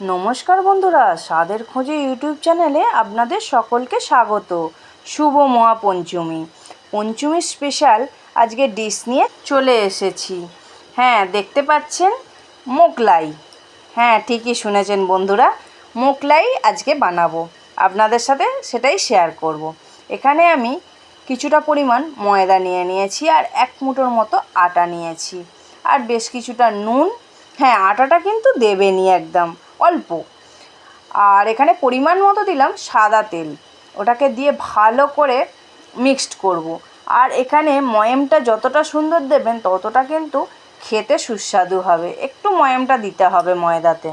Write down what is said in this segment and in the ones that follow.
নমস্কার বন্ধুরা, স্বাদের খোঁজে ইউটিউব চ্যানেলে আপনাদের সকলকে স্বাগত। শুভ মহাপঞ্চমী। পঞ্চমী স্পেশাল আজকে ডিশ নিয়ে চলে এসেছি। হ্যাঁ দেখতে পাচ্ছেন মোগলাই হ্যাঁ ঠিকই শুনেছেন বন্ধুরা মোগলাই আজকে বানাবো। আপনাদের সাথে সেটাই শেয়ার করব। এখানে আমি কিছুটা পরিমাণ ময়দা নিয়ে নিয়েছি আর এক মুঠোর মতো আটা নিয়েছি। আর বেশ কিছুটা নুন। হ্যাঁ আটাটা কিন্তু দেবেনি একদম। অল্প। আর এখানে পরিমাণ মতো দিলাম সাদা তেল। ওটাকে দিয়ে ভালো করে মিক্সড করব। আর এখানে ময়েমটা যতটা সুন্দর দেবেন ততটা কিন্তু খেতে সুস্বাদু হবে। একটু ময়েমটা দিতে হবে ময়দাতে।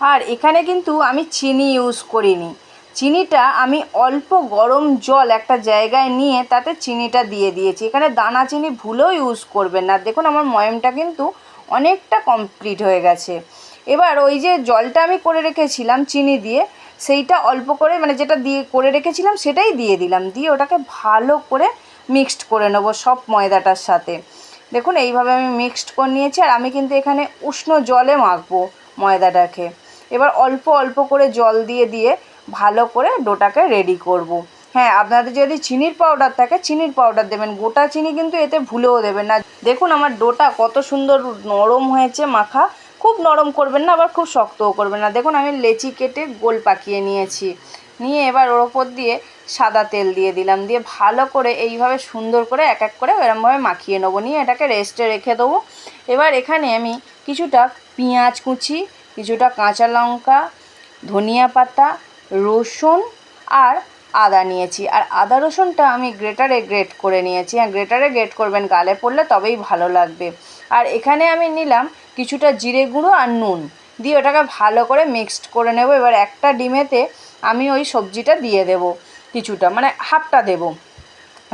আর এখানে কিন্তু আমি চিনি ইউজ করিনি। চিনিটা আমি অল্প গরম জল একটা জায়গায় নিয়ে তাতে চিনিটা দিয়ে দিয়েছি। এখানে দানা চিনি ভুলেও ইউজ করবেন না। দেখুন আমার ময়মটা কিন্তু অনেকটা কমপ্লিট হয়ে গেছে। এবার ওই যে জলটা আমি করে রেখেছিলাম চিনি দিয়ে, সেইটা অল্প করে মানে যেটা দিয়ে করে রেখেছিলাম সেটাই দিয়ে দিলাম। দিয়ে ওটাকে ভালো করে মিক্সড করে নেব সব ময়দাটার সাথে। দেখুন, এইভাবে আমি মিক্সড করে নিয়েছি আর আমি কিন্তু এখানে উষ্ণ জলে মাখবো ময়দাটাকে। এবার অল্প অল্প করে জল দিয়ে দিয়ে ভালো করে ডোটাকে রেডি করব। হ্যাঁ আপনাদের যদি চিনির পাউডার থাকে, চিনির পাউডার দেবেন। গোটা চিনি কিন্তু এতে ভুলেও দেবেন না। দেখুন, আমার ডোটা কত সুন্দর নরম হয়েছে মাখা। খুব নরম করবেন না, আবার খুব শক্তও করবেন না। দেখুন, আমি লেচি কেটে গোল পাকিয়ে নিয়েছি। নিয়ে এবার ওর ওপর দিয়ে সাদা তেল দিয়ে দিলাম। দিয়ে ভালো করে এইভাবে সুন্দর করে এক এক করে এরমভাবে মাখিয়ে নেব। নিয়ে এটাকে রেস্টে রেখে দেবো। এবার এখানে আমি কিছুটা পেঁয়াজ কুচি, কিছুটা কাঁচা লঙ্কা, ধনিয়া পাতা, রসুন আর আদা নিয়েছি। আর আদা রসুনটা আমি গ্রেটারে গ্রেট করে নিয়েছি। আর গ্রেটারে গ্রেট করবেন, গালে পড়লে তবেই ভালো লাগবে। আর এখানে আমি নিলাম কিছুটা জিরে গুঁড়ো আর নুন। দিয়ে ওটাকে ভালো করে মিক্সড করে নেব। এবার একটা ডিমেতে আমি ওই সবজিটা দিয়ে দেব কিছুটা মানে হাফটা দেব।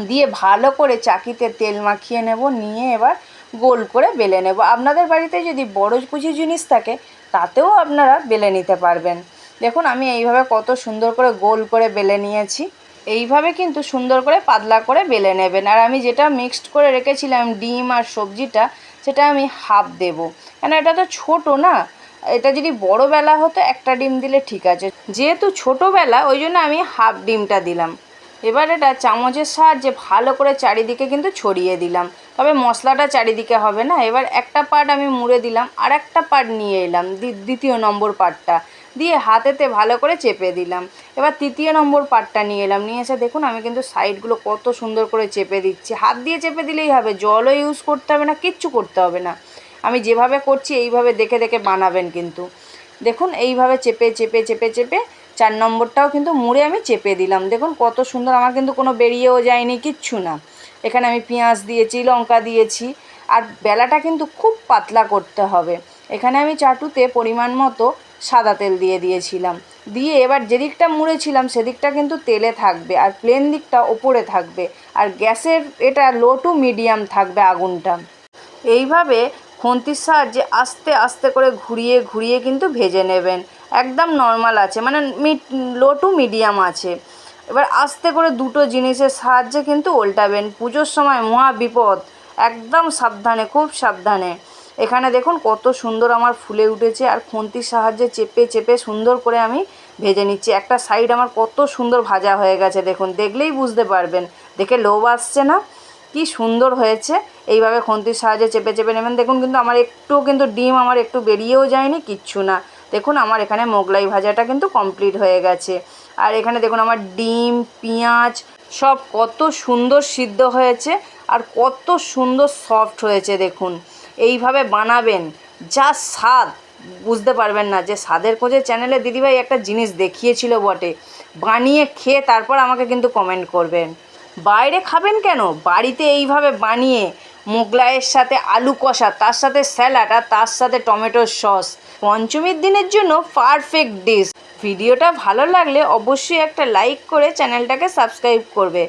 দিয়ে ভালো করে চাকিতে তেল মাখিয়ে নেব, নিয়ে এবার গোল করে বেলে নেব। আপনাদের বাড়িতে যদি বড় কুচি জিনিস থাকে, তাতেও আপনারা বেলে নিতে পারবেন। দেখুন, আমি এইভাবে কত সুন্দর করে গোল করে বেলে নিয়েছি। এইভাবে কিন্তু সুন্দর করে পাতলা করে বেলে নেবেন। আর আমি যেটা মিক্সড করে রেখেছিলাম, ডিম আর সবজিটা সেটা আমি হাফ দেবো। কেন এটা তো ছোটো না? এটা যদি বড়োবেলা হতো, একটা ডিম দিলে ঠিক আছে। যেহেতু ছোটোবেলা, ওই জন্য আমি হাফ ডিমটা দিলাম। এবার এটা চামচের সাহায্যে ভালো করে চারিদিকে কিন্তু ছড়িয়ে দিলাম। তবে মশলাটা চারিদিকে হবে না। এবার একটা পার্ট আমি মুড়ে দিলাম আর একটা পার্ট নিয়ে এলাম দ্বিতীয় নম্বর পার্টটা দিয়ে হাতেতে ভালো করে চেপে দিলাম। এবার তৃতীয় নম্বর পার্টটা নিয়ে এলাম। নিয়ে এসে দেখুন, আমি কিন্তু সাইডগুলো কত সুন্দর করে চেপে দিচ্ছি। হাত দিয়ে চেপে দিলেই হবে, জলও ইউজ করতে হবে না, কিচ্ছু করতে হবে না। আমি যেভাবে করছি, এইভাবে দেখে দেখে বানাবেন কিন্তু। দেখুন, এইভাবে চেপে চেপে চেপে চেপে চার নম্বরটাও কিন্তু মুড়ে আমি চেপে দিলাম। দেখুন কত সুন্দর, আমার কিন্তু কোনো বেরিয়েও যায়নি, কিচ্ছু না। এখানে আমি পেঁয়াজ দিয়েছি, লঙ্কা দিয়েছি, আর বেলাটা কিন্তু খুব পাতলা করতে হবে। এখানে আমি চাটুতে পরিমাণ মতো সাদা তেল দিয়ে দিয়েছিলাম। দিয়ে এবার যেদিকটা মুড়েছিলাম সেদিকটা কিন্তু তেলে থাকবে, আর প্লেন দিকটা ওপরে থাকবে, আর গ্যাসের এটা লো টু মিডিয়াম থাকবে আগুনটা। এইভাবে খুন্তির সাহায্যে আস্তে আস্তে করে ঘুরিয়ে ঘুরিয়ে কিন্তু ভেজে নেবেন। একদম নর্মাল আছে। মানে মিড লো টু মিডিয়াম আছে। এবার আস্তে করে দুটো জিনিসের সাহায্যে কিন্তু উল্টাবেন পুজোর সময় মহা বিপদ। একদম সাবধানে, খুব সাবধানে। এখানে দেখুন কত সুন্দর আমার ফুলে উঠেছে আর খুন্তির সাহায্যে চেপে চেপে সুন্দর করে আমি ভেজে নিচ্ছি। একটা সাইড আমার কত সুন্দর ভাজা হয়ে গেছে, দেখুন। দেখলেই বুঝতে পারবেন। দেখে লোভ আসছে না? কি সুন্দর হয়েছে। এইভাবে খুন্তির সাহায্যে চেপে চেপে নেবেন। দেখুন কিন্তু আমার একটুও কিন্তু ডিম আমার একটু বেরিয়েও যায়নি, কিচ্ছু না। দেখুন আমার এখানে মোগলাই ভাজাটা কিন্তু কমপ্লিট হয়ে গেছে। আর এখানে দেখুন আমার ডিম, পেঁয়াজ, সব কত সুন্দর সিদ্ধ হয়েছে আর কত সুন্দর সফট হয়েছে দেখুন। এইভাবে বানাবেন, যা স্বাদ, বুঝতে পারবেন না যে স্বাদের খোঁজে চ্যানেলে দিদিভাই একটা জিনিস দেখিয়েছিল বটে। বানিয়ে খেয়ে তারপর আমাকে কিন্তু কমেন্ট করবেন। বাইরে খাবেন কেন? বাড়িতে এইভাবে বানিয়ে মোগলাইয়ের সাথে আলু কষা, তার সাথে স্যালাড আর তার সাথে টমেটোর সস। পঞ্চমীর দিনের জন্য পারফেক্ট ডিশ ভিডিওটা ভালো লাগলে অবশ্যই একটা লাইক করে চ্যানেলটাকে সাবস্ক্রাইব করবে।